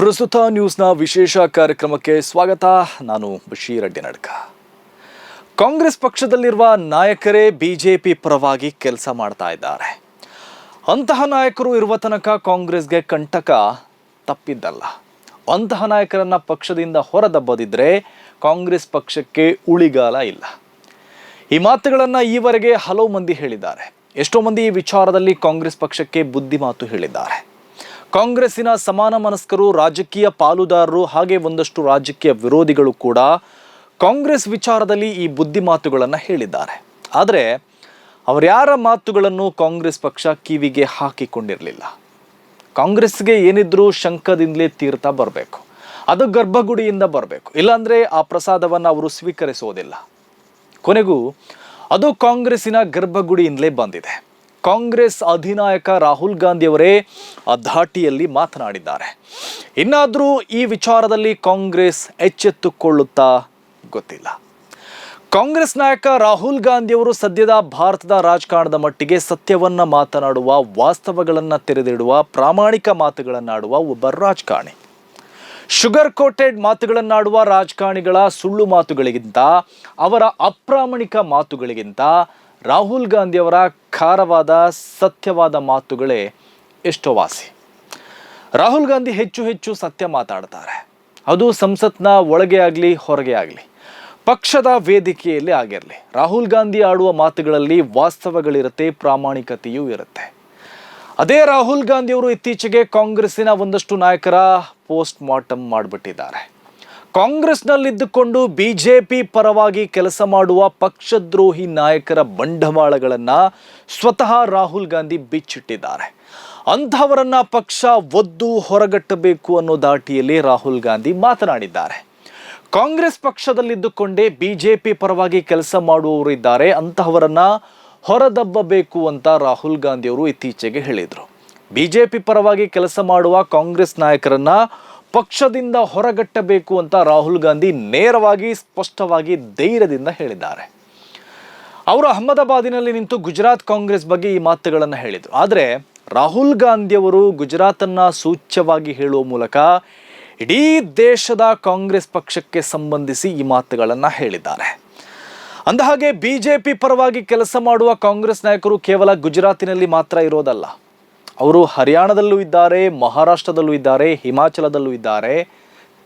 ಪ್ರಸ್ತುತ ನ್ಯೂಸ್ನ ವಿಶೇಷ ಕಾರ್ಯಕ್ರಮಕ್ಕೆ ಸ್ವಾಗತ. ನಾನು ಬಶೀರ್ ಅಡ್ಡಿ ನಡ್ಕ. ಕಾಂಗ್ರೆಸ್ ಪಕ್ಷದಲ್ಲಿರುವ ನಾಯಕರೇ ಬಿಜೆಪಿ ಪರವಾಗಿ ಕೆಲಸ ಮಾಡ್ತಾ ಇದ್ದಾರೆ. ಅಂತಹ ನಾಯಕರು ಇರುವ ತನಕ ಕಾಂಗ್ರೆಸ್ಗೆ ಕಂಟಕ ತಪ್ಪಿದ್ದಲ್ಲ. ಅಂತಹ ನಾಯಕರನ್ನ ಪಕ್ಷದಿಂದ ಹೊರದಬ್ಬದಿದ್ರೆ ಕಾಂಗ್ರೆಸ್ ಪಕ್ಷಕ್ಕೆ ಉಳಿಗಾಲ ಇಲ್ಲ. ಈ ಮಾತುಗಳನ್ನು ಈವರೆಗೆ ಹಲವು ಮಂದಿ ಹೇಳಿದ್ದಾರೆ. ಎಷ್ಟೋ ಮಂದಿ ಈ ವಿಚಾರದಲ್ಲಿ ಕಾಂಗ್ರೆಸ್ ಪಕ್ಷಕ್ಕೆ ಬುದ್ಧಿ ಮಾತು ಹೇಳಿದ್ದಾರೆ. ಕಾಂಗ್ರೆಸ್ಸಿನ ಸಮಾನ ಮನಸ್ಕರು, ರಾಜಕೀಯ ಪಾಲುದಾರರು, ಹಾಗೆ ಒಂದಷ್ಟು ರಾಜಕೀಯ ವಿರೋಧಿಗಳು ಕೂಡ ಕಾಂಗ್ರೆಸ್ ವಿಚಾರದಲ್ಲಿ ಈ ಬುದ್ಧಿ ಮಾತುಗಳನ್ನು ಹೇಳಿದ್ದಾರೆ. ಆದರೆ ಅವರ್ಯಾರ ಮಾತುಗಳನ್ನು ಕಾಂಗ್ರೆಸ್ ಪಕ್ಷ ಕಿವಿಗೆ ಹಾಕಿಕೊಂಡಿರಲಿಲ್ಲ? ಕಾಂಗ್ರೆಸ್ಗೆ ಏನಿದ್ರೂ ಶಂಕದಿಂದಲೇ ತೀರ್ಥ ಬರಬೇಕು. ಅದು ಗರ್ಭಗುಡಿಯಿಂದ ಬರಬೇಕು. ಇಲ್ಲಾಂದರೆ ಆ ಪ್ರಸಾದವನ್ನು ಅವರು ಸ್ವೀಕರಿಸೋದಿಲ್ಲ. ಕೊನೆಗೂ, ಅದು ಕಾಂಗ್ರೆಸ್ಸಿನ ಗರ್ಭಗುಡಿಯಿಂದಲೇ ಬಂದಿದೆ. ಕಾಂಗ್ರೆಸ್ ಅಧಿನಾಯಕ ರಾಹುಲ್ ಗಾಂಧಿಯವರೇ ಧಾಟಿಯಲ್ಲಿ ಮಾತನಾಡಿದ್ದಾರೆ. ಇನ್ನಾದರೂ ಈ ವಿಚಾರದಲ್ಲಿ ಕಾಂಗ್ರೆಸ್ ಎಚ್ಚೆತ್ತುಕೊಳ್ಳುತ್ತಾ ಗೊತ್ತಿಲ್ಲ. ಕಾಂಗ್ರೆಸ್ ನಾಯಕ ರಾಹುಲ್ ಗಾಂಧಿಯವರು ಸದ್ಯದ ಭಾರತದ ರಾಜಕಾರಣದ ಮಟ್ಟಿಗೆ ಸತ್ಯವನ್ನ ಮಾತನಾಡುವ, ವಾಸ್ತವಗಳನ್ನು ತೆರೆದಿಡುವ, ಪ್ರಾಮಾಣಿಕ ಮಾತುಗಳನ್ನಾಡುವ ಒಬ್ಬ ರಾಜಕಾರಣಿ. ಶುಗರ್ ಕೋಟೆಡ್ ಮಾತುಗಳನ್ನಾಡುವ ರಾಜಕಾರಣಿಗಳ ಸುಳ್ಳು ಮಾತುಗಳಿಗಿಂತ, ಅವರ ಅಪ್ರಾಮಾಣಿಕ ಮಾತುಗಳಿಗಿಂತ ರಾಹುಲ್ ಗಾಂಧಿಯವರ ಖಾರವಾದ ಸತ್ಯವಾದ ಮಾತುಗಳೇ ಎಷ್ಟೋ ವಾಸಿ ರಾಹುಲ್ ಗಾಂಧಿ ಹೆಚ್ಚು ಹೆಚ್ಚು ಸತ್ಯ ಮಾತಾಡ್ತಾರೆ. ಅದು ಸಂಸತ್ನ ಒಳಗೆ ಆಗಲಿ, ಹೊರಗೆ ಆಗಲಿ, ಪಕ್ಷದ ವೇದಿಕೆಯಲ್ಲಿ ಆಗಿರಲಿ. ರಾಹುಲ್ ಗಾಂಧಿ ಆಡುವ ಮಾತುಗಳಲ್ಲಿ ವಾಸ್ತವಗಳಿರುತ್ತೆ, ಪ್ರಾಮಾಣಿಕತೆಯೂ ಇರುತ್ತೆ. ಅದೇ ರಾಹುಲ್ ಗಾಂಧಿಯವರು ಇತ್ತೀಚೆಗೆ ಕಾಂಗ್ರೆಸ್ಸಿನ ಒಂದಷ್ಟು ನಾಯಕರ ಪೋಸ್ಟ್ ಮಾರ್ಟಮ್ ಮಾಡಿಬಿಟ್ಟಿದ್ದಾರೆ. ಕಾಂಗ್ರೆಸ್ನಲ್ಲಿದ್ದುಕೊಂಡು ಬಿಜೆಪಿ ಪರವಾಗಿ ಕೆಲಸ ಮಾಡುವ ಪಕ್ಷದ್ರೋಹಿ ನಾಯಕರ ಬಂಡವಾಳಗಳನ್ನು ಸ್ವತಃ ರಾಹುಲ್ ಗಾಂಧಿ ಬಿಚ್ಚಿಟ್ಟಿದ್ದಾರೆ. ಅಂಥವರನ್ನ ಪಕ್ಷ ಒದ್ದು ಹೊರಗಟ್ಟಬೇಕು ಅನ್ನೋ ದಾಟಿಯಲ್ಲಿ ರಾಹುಲ್ ಗಾಂಧಿ ಮಾತನಾಡಿದ್ದಾರೆ. ಕಾಂಗ್ರೆಸ್ ಪಕ್ಷದಲ್ಲಿದ್ದುಕೊಂಡೇ ಬಿಜೆಪಿ ಪರವಾಗಿ ಕೆಲಸ ಮಾಡುವವರಿದ್ದಾರೆ ಅಂತಹವರನ್ನ ಹೊರದಬ್ಬಬೇಕು ಅಂತ ರಾಹುಲ್ ಗಾಂಧಿಯವರು ಇತ್ತೀಚೆಗೆ ಹೇಳಿದರು. ಬಿಜೆಪಿ ಪರವಾಗಿ ಕೆಲಸ ಮಾಡುವ ಕಾಂಗ್ರೆಸ್ ನಾಯಕರನ್ನ ಪಕ್ಷದಿಂದ ಹೊರಗಟ್ಟಬೇಕು ಅಂತ ರಾಹುಲ್ ಗಾಂಧಿ ನೇರವಾಗಿ, ಸ್ಪಷ್ಟವಾಗಿ ಧೈರ್ಯದಿಂದ ಹೇಳಿದ್ದಾರೆ. ಅವರು ಅಹಮದಾಬಾದಿನಲ್ಲಿ ನಿಂತು ಗುಜರಾತ್ ಕಾಂಗ್ರೆಸ್ ಬಗ್ಗೆ ಈ ಮಾತುಗಳನ್ನು ಹೇಳಿದರು. ಆದರೆ ರಾಹುಲ್ ಗಾಂಧಿಯವರು ಗುಜರಾತನ್ನು ಸೂಚ್ಯವಾಗಿ ಹೇಳುವ ಮೂಲಕ ಇಡೀ ದೇಶದ ಕಾಂಗ್ರೆಸ್ ಪಕ್ಷಕ್ಕೆ ಸಂಬಂಧಿಸಿ ಈ ಮಾತುಗಳನ್ನು ಹೇಳಿದ್ದಾರೆ. ಅಂದಹಾಗೆ, ಬಿಜೆಪಿ ಪರವಾಗಿ ಕೆಲಸ ಮಾಡುವ ಕಾಂಗ್ರೆಸ್ ನಾಯಕರು ಕೇವಲ ಗುಜರಾತಿನಲ್ಲಿ ಮಾತ್ರ ಇರೋದಲ್ಲ. ಅವರು ಹರಿಯಾಣದಲ್ಲೂ ಇದ್ದಾರೆ, ಮಹಾರಾಷ್ಟ್ರದಲ್ಲೂ ಇದ್ದಾರೆ, ಹಿಮಾಚಲದಲ್ಲೂ ಇದ್ದಾರೆ,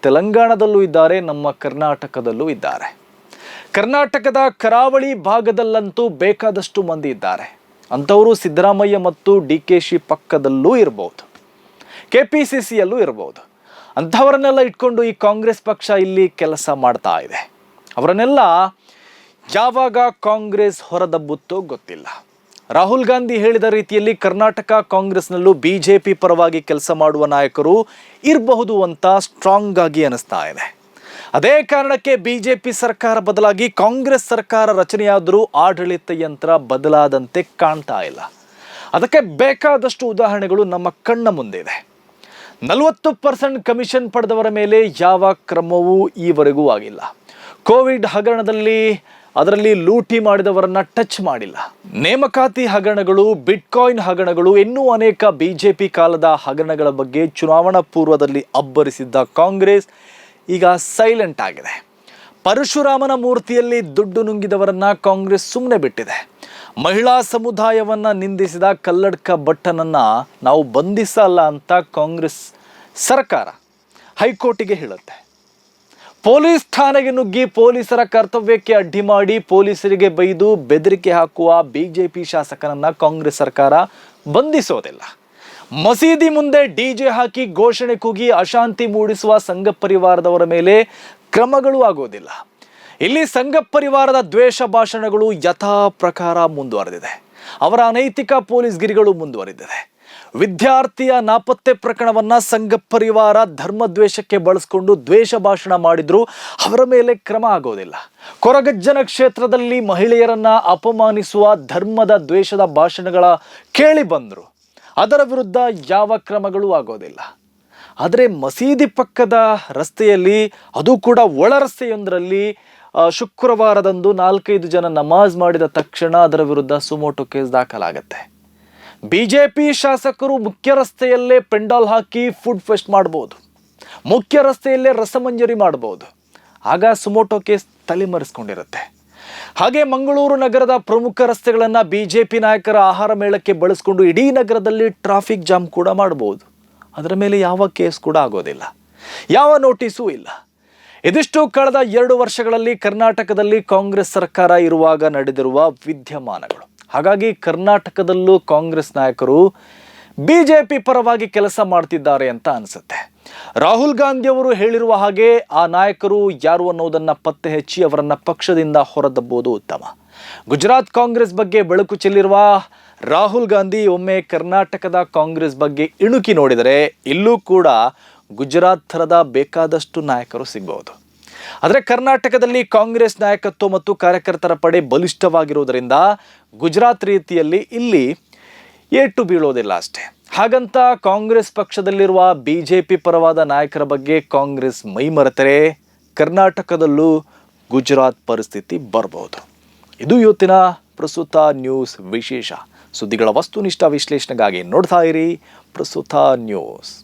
ತೆಲಂಗಾಣದಲ್ಲೂ ಇದ್ದಾರೆ, ನಮ್ಮ ಕರ್ನಾಟಕದಲ್ಲೂ ಇದ್ದಾರೆ. ಕರ್ನಾಟಕದ ಕರಾವಳಿ ಭಾಗದಲ್ಲಂತೂ ಬೇಕಾದಷ್ಟು ಮಂದಿ ಇದ್ದಾರೆ. ಅಂಥವರು ಸಿದ್ದರಾಮಯ್ಯ ಮತ್ತು ಡಿ ಕೆ ಶಿ ಪಕ್ಕದಲ್ಲೂ ಇರಬಹುದು ಕೆ ಪಿ ಸಿ ಸಿಯಲ್ಲೂ ಇರಬಹುದು ಅಂಥವರನ್ನೆಲ್ಲ ಇಟ್ಕೊಂಡು ಈ ಕಾಂಗ್ರೆಸ್ ಪಕ್ಷ ಇಲ್ಲಿ ಕೆಲಸ ಮಾಡ್ತಾ ಇದೆ. ಅವರನ್ನೆಲ್ಲ ಯಾವಾಗ ಕಾಂಗ್ರೆಸ್ ಹೊರದಬ್ಬುತ್ತೋ ಗೊತ್ತಿಲ್ಲ. ರಾಹುಲ್ ಗಾಂಧಿ ಹೇಳಿದ ರೀತಿಯಲ್ಲಿ ಕರ್ನಾಟಕ ಕಾಂಗ್ರೆಸ್ನಲ್ಲೂ ಬಿಜೆಪಿ ಪರವಾಗಿ ಕೆಲಸ ಮಾಡುವ ನಾಯಕರು ಇರಬಹುದು ಅಂತ ಸ್ಟ್ರಾಂಗ್ ಆಗಿ ಅನಿಸ್ತಾ ಇದೆ. ಅದೇ ಕಾರಣಕ್ಕೆ ಬಿಜೆಪಿ ಸರ್ಕಾರ ಬದಲಾಗಿ ಕಾಂಗ್ರೆಸ್ ಸರ್ಕಾರ ರಚನೆಯಾದರೂ ಆಡಳಿತ ಯಂತ್ರ ಬದಲಾದಂತೆ ಕಾಣ್ತಾ ಇಲ್ಲ. ಅದಕ್ಕೆ ಬೇಕಾದಷ್ಟು ಉದಾಹರಣೆಗಳು ನಮ್ಮ ಕಣ್ಣ ಮುಂದೆ ಇದೆ. ನಲವತ್ತು ಪರ್ಸೆಂಟ್ ಕಮಿಷನ್ ಪಡೆದವರ ಮೇಲೆ ಯಾವ ಕ್ರಮವೂ ಈವರೆಗೂ ಆಗಿಲ್ಲ. ಕೋವಿಡ್ ಹಗರಣದಲ್ಲಿ ಅದರಲ್ಲಿ ಲೂಟಿ ಮಾಡಿದವರನ್ನ ಟಚ್ ಮಾಡಿಲ್ಲ. ನೇಮಕಾತಿ ಹಗರಣಗಳು, ಬಿಟ್ಕಾಯಿನ್ ಹಗರಣಗಳು, ಇನ್ನೂ ಅನೇಕ ಬಿಜೆಪಿ ಕಾಲದ ಹಗರಣಗಳ ಬಗ್ಗೆ ಚುನಾವಣಾ ಪೂರ್ವದಲ್ಲಿ ಅಬ್ಬರಿಸಿದ್ದ ಕಾಂಗ್ರೆಸ್ ಈಗ ಸೈಲೆಂಟ್ ಆಗಿದೆ. ಪರಶುರಾಮನ ಮೂರ್ತಿಯಲ್ಲಿ ದುಡ್ಡು ನುಂಗಿದವರನ್ನ ಕಾಂಗ್ರೆಸ್ ಸುಮ್ಮನೆ ಬಿಟ್ಟಿದೆ. ಮಹಿಳಾ ಸಮುದಾಯವನ್ನ ನಿಂದಿಸಿದ ಕಲ್ಲಡ್ಕ ಭಟ್ಟನನ್ನ ನಾವು ಬಂಧಿಸಲ್ಲ ಅಂತ ಕಾಂಗ್ರೆಸ್ ಸರ್ಕಾರ ಹೈಕೋರ್ಟಿಗೆ ಹೇಳುತ್ತೆ. ಪೊಲೀಸ್ ಠಾಣೆಗೆ ನುಗ್ಗಿ ಪೊಲೀಸರ ಕರ್ತವ್ಯಕ್ಕೆ ಅಡ್ಡಿ ಮಾಡಿ ಪೊಲೀಸರಿಗೆ ಬೈದು ಬೆದರಿಕೆ ಹಾಕುವ ಬಿಜೆಪಿ ಶಾಸಕನನ್ನ ಕಾಂಗ್ರೆಸ್ ಸರ್ಕಾರ ಬಂಧಿಸೋದಿಲ್ಲ. ಮಸೀದಿ ಮುಂದೆ ಡಿಜೆ ಹಾಕಿ ಘೋಷಣೆ ಕೂಗಿ ಅಶಾಂತಿ ಮೂಡಿಸುವ ಸಂಘ ಪರಿವಾರದವರ ಮೇಲೆ ಕ್ರಮಗಳು ಆಗೋದಿಲ್ಲ. ಇಲ್ಲಿ ಸಂಘ ಪರಿವಾರದ ದ್ವೇಷ ಭಾಷಣಗಳು ಯಥಾ ಪ್ರಕಾರ ಮುಂದುವರೆದಿದೆ. ಅವರ ಅನೈತಿಕ ಪೊಲೀಸ್ ಗಿರಿಗಳು ಮುಂದುವರೆದಿದೆ. ವಿದ್ಯಾರ್ಥಿಯ ನಾಪತ್ತೆ ಪ್ರಕರಣವನ್ನ ಸಂಘ ಪರಿವಾರ ಧರ್ಮದ್ವೇಷಕ್ಕೆ ಬಳಸಿಕೊಂಡು ದ್ವೇಷ ಭಾಷಣ ಮಾಡಿದ್ರು. ಅವರ ಮೇಲೆ ಕ್ರಮ ಆಗೋದಿಲ್ಲ. ಕೊರಗಜ್ಜನ ಕ್ಷೇತ್ರದಲ್ಲಿ ಮಹಿಳೆಯರನ್ನ ಅಪಮಾನಿಸುವ ಧರ್ಮದ ದ್ವೇಷದ ಭಾಷಣಗಳ ಕೇಳಿ ಬಂದರು. ಅದರ ವಿರುದ್ಧ ಯಾವ ಕ್ರಮಗಳು ಆಗೋದಿಲ್ಲ. ಆದರೆ ಮಸೀದಿ ಪಕ್ಕದ ರಸ್ತೆಯಲ್ಲಿ, ಅದು ಕೂಡ ಒಳ ರಸ್ತೆಯೊಂದರಲ್ಲಿ ಶುಕ್ರವಾರದಂದು ನಾಲ್ಕೈದು ಜನ ನಮಾಜ್ ಮಾಡಿದ ತಕ್ಷಣ ಅದರ ವಿರುದ್ಧ ಸುಮೋಟೋ ಕೇಸ್ ದಾಖಲಾಗತ್ತೆ. ಬಿಜೆಪಿ ಶಾಸಕರು ಮುಖ್ಯ ರಸ್ತೆಯಲ್ಲೇ ಪೆಂಡಾಲ್ ಹಾಕಿ ಫುಡ್ ಫೆಸ್ಟ್ ಮಾಡ್ಬೋದು. ಮುಖ್ಯ ರಸ್ತೆಯಲ್ಲೇ ರಸಮಂಜರಿ ಮಾಡ್ಬೋದು. ಆಗ ಸುಮೋಟೋ ಕೇಸ್ ತಲೆಮರೆಸ್ಕೊಂಡಿರುತ್ತೆ. ಹಾಗೆ ಮಂಗಳೂರು ನಗರದ ಪ್ರಮುಖ ರಸ್ತೆಗಳನ್ನು ಬಿ ಜೆ ಪಿ ನಾಯಕರ ಆಹಾರ ಮೇಳಕ್ಕೆ ಬಳಸ್ಕೊಂಡು ಇಡೀ ನಗರದಲ್ಲಿ ಟ್ರಾಫಿಕ್ ಜಾಮ್ ಕೂಡ ಮಾಡ್ಬೋದು. ಅದರ ಮೇಲೆ ಯಾವ ಕೇಸ್ ಕೂಡ ಆಗೋದಿಲ್ಲ. ಯಾವ ನೋಟಿಸೂ ಇಲ್ಲ. ಇದಿಷ್ಟು ಕಳೆದ ಎರಡು ವರ್ಷಗಳಲ್ಲಿ ಕರ್ನಾಟಕದಲ್ಲಿ ಕಾಂಗ್ರೆಸ್ ಸರ್ಕಾರ ಇರುವಾಗ ನಡೆದಿರುವ ವಿದ್ಯಮಾನಗಳು. ಹಾಗಾಗಿ ಕರ್ನಾಟಕದಲ್ಲೂ ಕಾಂಗ್ರೆಸ್ ನಾಯಕರು ಬಿ ಜೆ ಪಿ ಪರವಾಗಿ ಕೆಲಸ ಮಾಡ್ತಿದ್ದಾರೆ ಅಂತ ಅನಿಸುತ್ತೆ. ರಾಹುಲ್ ಗಾಂಧಿ ಅವರು ಹೇಳಿರುವ ಹಾಗೆ ಆ ನಾಯಕರು ಯಾರು ಅನ್ನೋದನ್ನು ಪತ್ತೆ ಹಚ್ಚಿ ಅವರನ್ನು ಪಕ್ಷದಿಂದ ಹೊರದಬ್ಬುವುದು ಉತ್ತಮ. ಗುಜರಾತ್ ಕಾಂಗ್ರೆಸ್ ಬಗ್ಗೆ ಬೆಳಕು ಚೆಲ್ಲಿರುವ ರಾಹುಲ್ ಗಾಂಧಿ ಒಮ್ಮೆ ಕರ್ನಾಟಕದ ಕಾಂಗ್ರೆಸ್ ಬಗ್ಗೆ ಇಣುಕಿ ನೋಡಿದರೆ ಇಲ್ಲೂ ಕೂಡ ಗುಜರಾತ್ ಥರದ ಬೇಕಾದಷ್ಟು ನಾಯಕರು ಸಿಗಬಹುದು. ಆದರೆ ಕರ್ನಾಟಕದಲ್ಲಿ ಕಾಂಗ್ರೆಸ್ ನಾಯಕತ್ವ ಮತ್ತು ಕಾರ್ಯಕರ್ತರ ಪಡೆ ಬಲಿಷ್ಠವಾಗಿರುವುದರಿಂದ ಗುಜರಾತ್ ರೀತಿಯಲ್ಲಿ ಇಲ್ಲಿ ಏಟು ಬೀಳೋದಿಲ್ಲ ಅಷ್ಟೇ. ಹಾಗಂತ ಕಾಂಗ್ರೆಸ್ ಪಕ್ಷದಲ್ಲಿರುವ ಬಿ ಜೆ ಪಿ ಪರವಾದ ನಾಯಕರ ಬಗ್ಗೆ ಕಾಂಗ್ರೆಸ್ ಮೈಮರೆತರೆ ಕರ್ನಾಟಕದಲ್ಲೂ ಗುಜರಾತ್ ಪರಿಸ್ಥಿತಿ ಬರಬಹುದು. ಇದು ಇವತ್ತಿನ ಪ್ರಸ್ತುತ ನ್ಯೂಸ್ ವಿಶೇಷ. ಸುದ್ದಿಗಳ ವಸ್ತುನಿಷ್ಠ ವಿಶ್ಲೇಷಣೆಗಾಗಿ ನೋಡ್ತಾ ಇರಿ ಪ್ರಸ್ತುತ ನ್ಯೂಸ್.